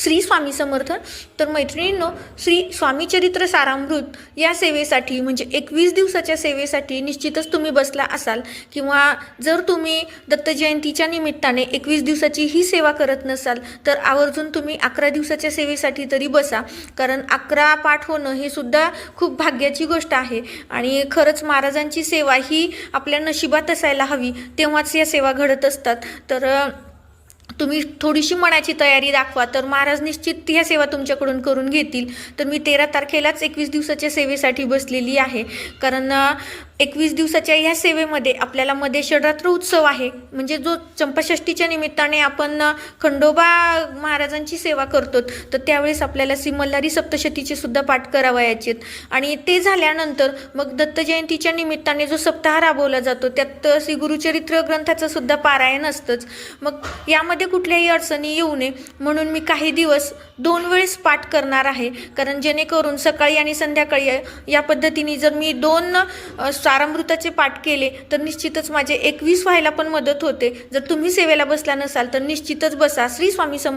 श्री स्वामी समर्थ. तर मैत्रिणींनो श्री स्वामी चरित्र सारामृत या सेवेसाठी म्हणजे एकवीस दिवसाच्या सेवेसाठी निश्चितच तुम्ही बसला असाल किंवा जर तुम्ही दत्तजयंतीच्या निमित्ताने एकवीस दिवसाची ही सेवा करत नसाल तर आवर्जून तुम्ही अकरा दिवसाच्या सेवेसाठी तरी बसा. कारण अकरा पाठ होणं हे सुद्धा खूप भाग्याची गोष्ट आहे आणि खरंच महाराजांची सेवा ही आपल्या नशिबात असायला हवी तेव्हाच या सेवा घडत असतात. तर तुम्ही थोडीशी मनाची तयारी दाखवा. तर महाराज निश्चित ह्या सेवा तुमच्याकडून करून घेतील. तर मी तेरा तारखेलाच एकवीस दिवसाच्या सेवेसाठी बसलेली आहे. कारण एकवीस दिवसाच्या ह्या सेवेमध्ये आपल्याला मध्ये षडरात्र उत्सव आहे. म्हणजे जो चंपाषष्टीच्या निमित्ताने आपण खंडोबा महाराजांची सेवा करतो तर त्यावेळेस आपल्याला श्री मल्हारी सप्तशतीचे सुद्धा पाठ करावयाचे. आणि ते झाल्यानंतर मग दत्त जयंतीच्या निमित्ताने जो सप्ताह राबवला जातो त्यात अ, श्री गुरुचरित्र ग्रंथाचं सुद्धा पारायण असतंच. मग यामध्ये कुठल्याही अडचणी येऊ नये म्हणून मी काही दिवस दोन वेळेस पाठ करणार आहे. कारण जेणेकरून सकाळी आणि संध्याकाळी या पद्धतीने जर मी दोन सारामृताचे पाठ केले तर निश्चितच माझे एकवीस व्हायला पण मदत होते. जर तुम्ही सेवेला बसला नसाल तर निश्चितच बसा. श्री स्वामी सम